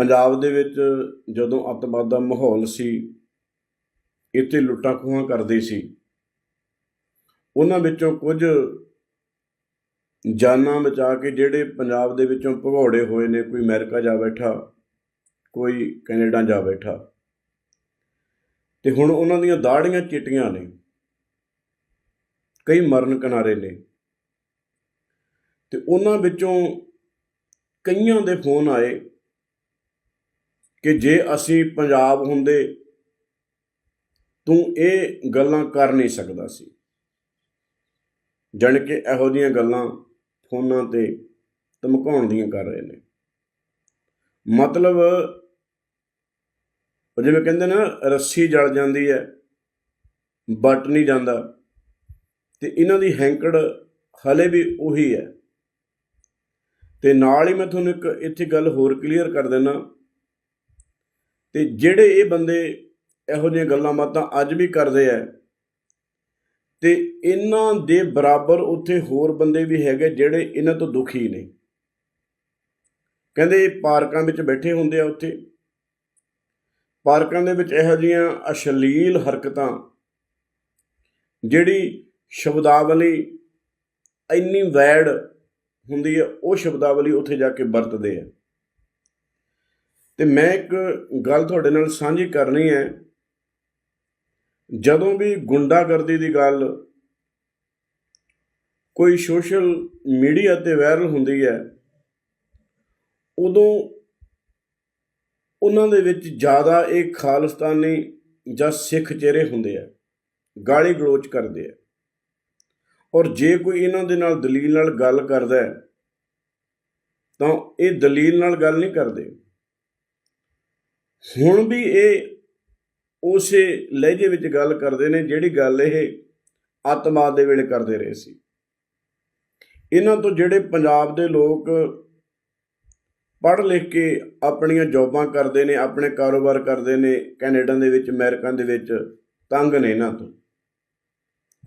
ਪੰਜਾਬ ਦੇ ਵਿੱਚ ਜਦੋਂ ਅੱਤਵਾਦ ਦਾ ਮਾਹੌਲ ਸੀ, ਇੱਥੇ ਲੁੱਟਾਂ ਖੋਹਾਂ ਕਰਦੇ ਸੀ। ਉਹਨਾਂ ਵਿੱਚੋਂ ਕੁਝ ਜਾਨਾਂ ਬਚਾ ਕੇ ਜਿਹੜੇ ਪੰਜਾਬ ਦੇ ਵਿੱਚੋਂ ਭਗੌੜੇ ਹੋਏ ਨੇ, ਕੋਈ ਅਮਰੀਕਾ ਜਾ ਬੈਠਾ, ਕੋਈ ਕੈਨੇਡਾ ਜਾ ਬੈਠਾ। ਤੇ ਹੁਣ ਉਹਨਾਂ ਦੀਆਂ ਦਾੜੀਆਂ ਚਿੱਟੀਆਂ ਨੇ, ਕਈ ਮਰਨ ਕਿਨਾਰੇ ਨੇ। ਤੇ ਉਹਨਾਂ ਵਿੱਚੋਂ ਕਈਆਂ ਦੇ ਫੋਨ ਆਏ ਕਿ ਜੇ ਅਸੀਂ ਪੰਜਾਬ ਹੁੰਦੇ, ਤੂੰ ਇਹ ਗੱਲਾਂ ਕਰ ਨਹੀਂ ਸਕਦਾ ਸੀ। ਜਣ ਕਿ ਇਹੋ ਜਿਹੀਆਂ ਗੱਲਾਂ ਫੋਨਾਂ ਤੇ ਧਮਕਾਉਣ ਦੀਆਂ ਕਰ ਰਹੇ ਨੇ। ਮਤਲਬ ਜਿਵੇਂ ਕਹਿੰਦੇ ਨਾ ਰੱਸੀ ਜਲ ਜਾਂਦੀ ਹੈ ਬਟ ਨਹੀਂ ਜਾਂਦਾ, ਤੇ ਇਹਨਾਂ ਦੀ ਹੈਂਕੜ ਹਲੇ ਵੀ ਉਹੀ ਹੈ। ਤੇ ਨਾਲ ਹੀ ਮੈਂ ਤੁਹਾਨੂੰ ਇੱਕ ਇੱਥੇ ਗੱਲ ਹੋਰ ਕਲੀਅਰ ਕਰ ਦਿੰਦਾ। ਤੇ ਜਿਹੜੇ ਇਹ ਬੰਦੇ ਇਹੋ ਜਿਹੀਆਂ ਗੱਲਾਂ ਬਾਤਾਂ ਅੱਜ ਵੀ ਕਰਦੇ ਆ, ਤੇ ਇਹਨਾਂ ਦੇ ਬਰਾਬਰ ਉੱਥੇ ਹੋਰ ਬੰਦੇ ਵੀ ਹੈਗੇ ਜਿਹੜੇ ਇਹਨਾਂ ਤੋਂ ਦੁਖੀ ਨੇ। ਕਹਿੰਦੇ ਇਹ ਪਾਰਕਾਂ ਵਿੱਚ ਬੈਠੇ ਹੁੰਦੇ ਆ ਉੱਥੇ। ਪਾਰਕਾਂ ਦੇ ਵਿੱਚ ਇਹੋ ਜਿਹੀਆਂ ਅਸ਼ਲੀਲ ਹਰਕਤਾਂ, ਜਿਹੜੀ ਸ਼ਬਦਾਵਲੀ ਇੰਨੀ ਵੈੜ ਹੁੰਦੀ ਹੈ ਉਹ ਸ਼ਬਦਾਵਲੀ ਉੱਥੇ ਜਾ ਕੇ ਵਰਤਦੇ ਆ। ਤੇ ਮੈਂ ਇੱਕ ਗੱਲ ਤੁਹਾਡੇ ਨਾਲ ਸਾਂਝੀ ਕਰਨੀ ਹੈ। ਜਦੋਂ ਵੀ ਗੁੰਡਾਗਰਦੀ ਦੀ ਗੱਲ ਕੋਈ ਸੋਸ਼ਲ ਮੀਡੀਆ ਤੇ ਵਾਇਰਲ ਹੁੰਦੀ ਹੈ, ਉਦੋਂ ਉਹਨਾਂ ਦੇ ਵਿੱਚ ਜ਼ਿਆਦਾ ਇਹ ਖਾਲਸਤਾਨੀ ਜਾਂ ਸਿੱਖ ਚਿਹਰੇ ਹੁੰਦੇ ਆ, ਗਾਲੀ ਗਲੋਚ ਕਰਦੇ ਆ। ਔਰ ਜੇ ਕੋਈ ਇਹਨਾਂ ਦੇ ਨਾਲ ਦਲੀਲ ਨਾਲ ਗੱਲ ਕਰਦਾ ਤਾਂ ਇਹ ਦਲੀਲ ਨਾਲ ਗੱਲ ਨਹੀਂ ਕਰਦੇ। ਹੁਣ ਵੀ ਇਹ ਉਸੇ ਲਹਿਜੇ ਵਿੱਚ ਗੱਲ ਕਰਦੇ ਨੇ ਜਿਹੜੀ ਗੱਲ ਇਹ ਅੱਤਵਾਦ ਦੇ ਵੇਲੇ ਕਰਦੇ ਰਹੇ ਸੀ। ਇਹਨਾਂ ਤੋਂ ਜਿਹੜੇ ਪੰਜਾਬ ਦੇ ਲੋਕ ਪੜ੍ਹ ਲਿਖ ਕੇ ਆਪਣੀਆਂ ਜੌਬਾਂ ਕਰਦੇ ਨੇ, ਆਪਣੇ ਕਾਰੋਬਾਰ ਕਰਦੇ ਨੇ, ਕੈਨੇਡਾ ਦੇ ਵਿੱਚ, ਅਮਰੀਕਾ ਦੇ ਵਿੱਚ ਤੰਗ ਨੇ ਇਹਨਾਂ ਤੋਂ।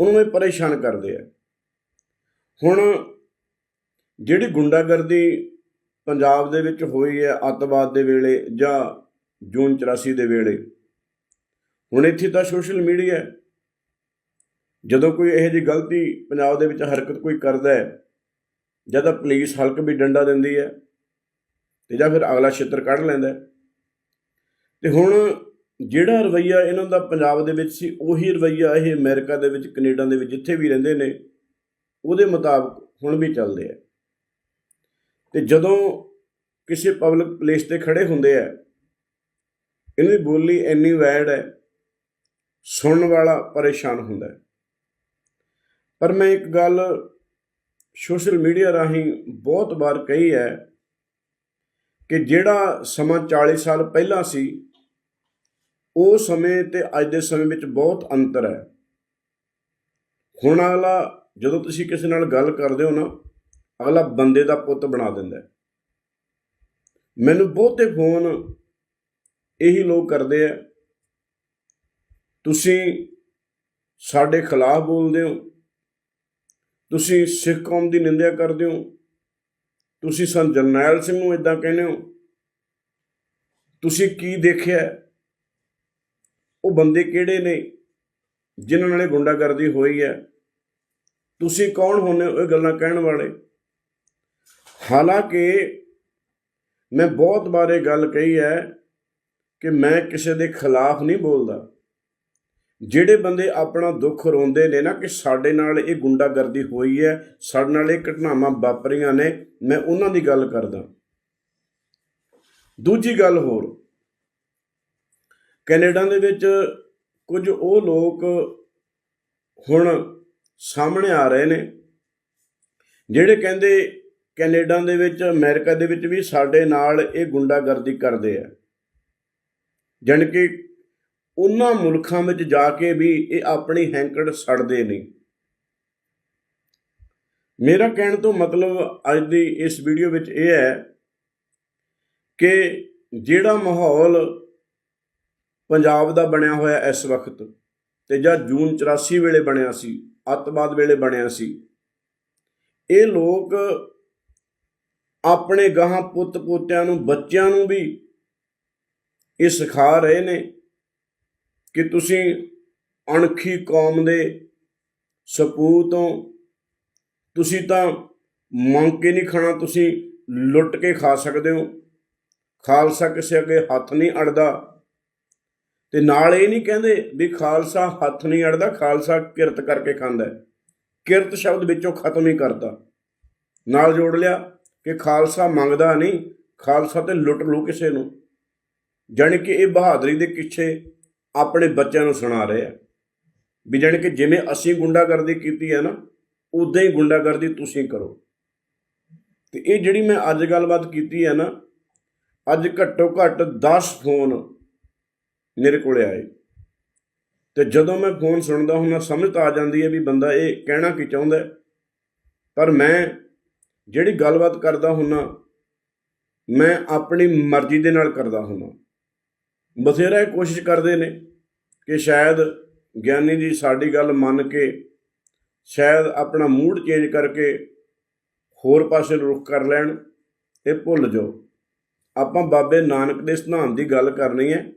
ਉਹਨੂੰ ਇਹ ਪਰੇਸ਼ਾਨ ਕਰਦੇ ਆ। ਹੁਣ ਜਿਹੜੀ ਗੁੰਡਾਗਰਦੀ ਪੰਜਾਬ ਦੇ ਵਿੱਚ ਹੋਈ ਹੈ, ਅੱਤਵਾਦ ਦੇ ਵੇਲੇ ਜਾਂ ਜੂਨ 84 ਦੇ ਵੇਲੇ। ਹੁਣ ਇੱਥੇ ਤਾਂ ਸੋਸ਼ਲ ਮੀਡੀਆ ਹੈ। ਜਦੋਂ ਕੋਈ ਇਹੋ ਜਿਹੀ ਗਲਤੀ ਪੰਜਾਬ ਦੇ ਵਿੱਚ ਹਰਕਤ ਕੋਈ ਕਰਦਾ ਹੈ ਤਾਂ ਪੁਲਿਸ ਹਲਕ ਵੀ ਡੰਡਾ ਦਿੰਦੀ ਹੈ, ਤੇ ਜਾਂ ਫਿਰ ਅਗਲਾ ਛਿੱਤਰ ਕੱਢ ਲੈਂਦਾ ਹੈ। ਤੇ ਹੁਣ ਜਿਹੜਾ ਰਵਈਆ ਇਹਨਾਂ ਦਾ ਪੰਜਾਬ ਦੇ ਵਿੱਚ ਸੀ, ਉਹੀ ਰਵਈਆ ਇਹ ਅਮਰੀਕਾ ਦੇ ਵਿੱਚ, ਕੈਨੇਡਾ ਦੇ ਵਿੱਚ ਜਿੱਥੇ ਵੀ ਰਹਿੰਦੇ ਨੇ, ਉਹਦੇ ਮੁਤਾਬਕ ਹੁਣ ਵੀ ਚੱਲਦੇ ਆ ਤੇ ਜਦੋਂ ਕਿਸੇ ਪਬਲਿਕ ਪਲੇਸ ਤੇ ਖੜੇ ਹੁੰਦੇ ਆ ਇਹਨਾਂ ਦੀ ਬੋਲੀ ਇੰਨੀ ਵੈਡ ਹੈ, ਸੁਣਨ ਵਾਲਾ ਪਰੇਸ਼ਾਨ ਹੁੰਦਾ ਹੈ। ਪਰ ਮੈਂ ਇੱਕ ਗੱਲ ਸੋਸ਼ਲ ਮੀਡੀਆ ਰਾਹੀਂ ਬਹੁਤ ਵਾਰ ਕਹੀ ਹੈ ਕਿ ਜਿਹੜਾ ਸਮਾਂ 40 ਸਾਲ ਪਹਿਲਾਂ ਸੀ, ਉਹ ਸਮੇਂ ਤੇ ਅੱਜ ਦੇ ਸਮੇਂ ਵਿੱਚ ਬਹੁਤ ਅੰਤਰ ਹੈ। ਹੁਣ ਅਗਲਾ, ਜਦੋਂ ਤੁਸੀਂ ਕਿਸੇ ਨਾਲ ਗੱਲ ਕਰਦੇ ਹੋ ਨਾ, ਅਗਲਾ ਬੰਦੇ ਦਾ ਪੁੱਤ ਬਣਾ ਦਿੰਦਾ ਮੈਨੂੰ ਬਹੁਤੇ ਫੋਨ ਇਹੀ ਲੋਕ ਕਰਦੇ ਆ। ਤੁਸੀਂ ਸਾਡੇ ਖਿਲਾਫ ਬੋਲਦੇ ਹੋ। ਤੁਸੀਂ ਸਿੱਖ ਕੌਮ ਦੀ ਨਿੰਦਿਆ ਕਰਦੇ ਹੋ। ਤੁਸੀਂ ਸੰਤ ਜਰਨੈਲ ਸਿੰਘ ਨੂੰ ਇਦਾਂ ਕਹਿੰਦੇ ਹੋ। ਤੁਸੀਂ ਕੀ ਦੇਖਿਆ? ਉਹ ਬੰਦੇ ਕਿਹੜੇ ਨੇ ਜਿਨ੍ਹਾਂ ਨਾਲ ਇਹ ਗੁੰਡਾਗਰਦੀ ਹੋਈ ਹੈ? ਤੁਸੀਂ ਕੌਣ ਹੁੰਦੇ ਹੋ ਇਹ ਗੱਲਾਂ ਕਹਿਣ ਵਾਲੇ? ਹਾਲਾਂਕਿ ਮੈਂ ਬਹੁਤ ਵਾਰ ਇਹ ਗੱਲ ਕਹੀ ਹੈ ਕਿ ਮੈਂ ਕਿਸੇ ਦੇ ਖਿਲਾਫ ਨਹੀਂ ਬੋਲਦਾ। ਜਿਹੜੇ ਬੰਦੇ ਆਪਣਾ ਦੁੱਖ ਰੋਂਦੇ ਨੇ ਨਾ ਕਿ ਸਾਡੇ ਨਾਲ ਇਹ ਗੁੰਡਾਗਰਦੀ ਹੋਈ ਹੈ, ਸਾਡੇ ਨਾਲ ਇਹ ਘਟਨਾਵਾਂ ਵਾਪਰੀਆਂ ਨੇ, ਮੈਂ ਉਹਨਾਂ ਦੀ ਗੱਲ ਕਰਦਾ। ਦੂਜੀ ਗੱਲ ਹੋਰ। ਕੈਨੇਡਾ ਦੇ ਵਿੱਚ ਕੁਝ ਉਹ ਲੋਕ ਹੁਣ ਸਾਹਮਣੇ ਆ ਰਹੇ ਨੇ, ਜਿਹੜੇ ਕਹਿੰਦੇ ਕੈਨੇਡਾ ਦੇ ਵਿੱਚ, ਅਮਰੀਕਾ ਦੇ ਵਿੱਚ ਵੀ ਸਾਡੇ ਨਾਲ ਇਹ ਗੁੰਡਾਗਰਦੀ ਕਰਦੇ ਆ। ਜਾਣੀ ਕਿ ਉਹਨਾਂ ਮੁਲਕਾਂ ਵਿੱਚ ਜਾ ਕੇ ਵੀ ਇਹ ਆਪਣੀ ਹੈਂਕੜ ਸੜਦੇ ਨਹੀਂ। ਮੇਰਾ ਕਹਿਣ ਤੋਂ ਮਤਲਬ ਅੱਜ ਦੀ ਇਸ ਵੀਡੀਓ ਵਿੱਚ ਇਹ ਹੈ ਕਿ ਜਿਹੜਾ ਮਾਹੌਲ ਪੰਜਾਬ ਦਾ ਬਣਿਆ ਹੋਇਆ ਇਸ ਵਕਤ ਤੇ ਜਾਂ ਜੂਨ 84 ਵੇਲੇ ਬਣਿਆ ਸੀ, ਅੱਤਵਾਦ ਵੇਲੇ ਬਣਿਆ ਸੀ, ਇਹ ਲੋਕ ਆਪਣੇ ਗਾਹਾਂ ਪੁੱਤ ਪੋਤਿਆਂ ਨੂੰ, ਬੱਚਿਆਂ ਨੂੰ ਵੀ ਇਹ ਸਿਖਾ ਰਹੇ ਨੇ ਕਿ ਤੁਸੀਂ ਅਣਖੀ ਕੌਮ ਦੇ ਸਪੂਤ ਹੋ। ਤੁਸੀਂ ਤਾਂ ਮੰਗ ਕੇ ਨਹੀਂ ਖਾਣਾ, ਤੁਸੀਂ ਲੁੱਟ ਕੇ ਖਾ ਸਕਦੇ ਹੋ। ਖਾਲਸਾ ਕਿਸੇ ਅੱਗੇ ਹੱਥ ਨਹੀਂ ਅੜਦਾ। ਤੇ ਨਾਲ ਇਹ ਨਹੀਂ ਕਹਿੰਦੇ ਵੀ ਖਾਲਸਾ ਹੱਥ ਨਹੀਂ ਅੜਦਾ, ਖਾਲਸਾ ਕਿਰਤ ਕਰਕੇ ਖਾਂਦਾ ਹੈ। ਕਿਰਤ ਸ਼ਬਦ ਵਿੱਚੋਂ ਖਤਮ ਹੀ ਕਰਤਾ। ਨਾਲ ਜੋੜ ਲਿਆ ਕਿ ਖਾਲਸਾ ਮੰਗਦਾ ਨਹੀਂ, ਖਾਲਸਾ ਤੇ ਲੁੱਟ ਲੂ ਕਿਸੇ ਨੂੰ। ਜਾਣੀ ਕਿ ਇਹ ਬਹਾਦਰੀ ਦੇ ਕਿੱਛੇ ਆਪਣੇ ਬੱਚਿਆਂ ਨੂੰ ਸੁਣਾ ਰਹੇ ਆ। ਵੀ ਜਾਣੀ ਕਿ ਜਿਵੇਂ ਅਸੀਂ ਗੁੰਡਾਗਰਦੀ ਕੀਤੀ ਹੈ ਨਾ, ਉਦਾਂ ਹੀ ਗੁੰਡਾਗਰਦੀ ਤੁਸੀਂ ਕਰੋ। ਤੇ ਇਹ ਜਿਹੜੀ ਮੈਂ ਅੱਜ ਗੱਲਬਾਤ ਕੀਤੀ ਹੈ ਨਾ, ਅੱਜ ਘੱਟੋ ਘੱਟ 10 ਫੋਨ ਮੇਰੇ ਕੋਲੇ ਆਏ। ਤੇ ਜਦੋਂ ਮੈਂ ਫੋਨ ਸੁਣਦਾ ਹੁੰਦਾ, ਸਮਝ ਤਾਂ ਆ ਜਾਂਦੀ ਹੈ ਵੀ ਬੰਦਾ ਇਹ ਕਹਿਣਾ ਕੀ ਚਾਹੁੰਦਾ ਪਰ ਮੈਂ ਜਿਹੜੀ ਗੱਲਬਾਤ ਕਰਦਾ ਹੁੰਨਾ ਮੈਂ ਆਪਣੀ ਮਰਜ਼ੀ ਦੇ ਨਾਲ ਕਰਦਾ ਹੁੰਨਾ ਬਥੇਰਾ ਇਹ ਕੋਸ਼ਿਸ਼ ਕਰਦੇ ਨੇ ਕਿ ਸ਼ਾਇਦ ਗਿਆਨੀ ਜੀ ਸਾਡੀ ਗੱਲ ਮੰਨ ਕੇ ਸ਼ਾਇਦ ਆਪਣਾ ਮੂਡ ਚੇਂਜ ਕਰਕੇ ਹੋਰ ਪਾਸੇ ਨੂੰ ਰੁਖ ਕਰ ਲੈਣ ਇਹ ਭੁੱਲ ਜਾਓ। ਆਪਾਂ ਬਾਬੇ ਨਾਨਕ ਦੇ ਸਿਧਾਂਤ ਦੀ ਗੱਲ ਕਰਨੀ ਹੈ।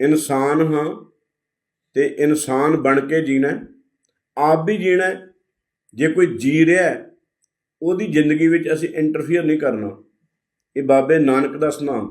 ਇਨਸਾਨ ਹਾਂ ਤੇ ਇਨਸਾਨ ਬਣ ਕੇ ਜੀਣਾ ਆਪ ਵੀ ਜੀਣਾ ਜੇ ਕੋਈ ਜੀ ਰਿਹਾ ਉਹਦੀ ਜ਼ਿੰਦਗੀ ਵਿੱਚ ਅਸੀਂ ਇੰਟਰਫੀਅਰ ਨਹੀਂ ਕਰਨਾ। ਇਹ ਬਾਬੇ ਨਾਨਕ ਦਾ ਸਿਧਾਂਤ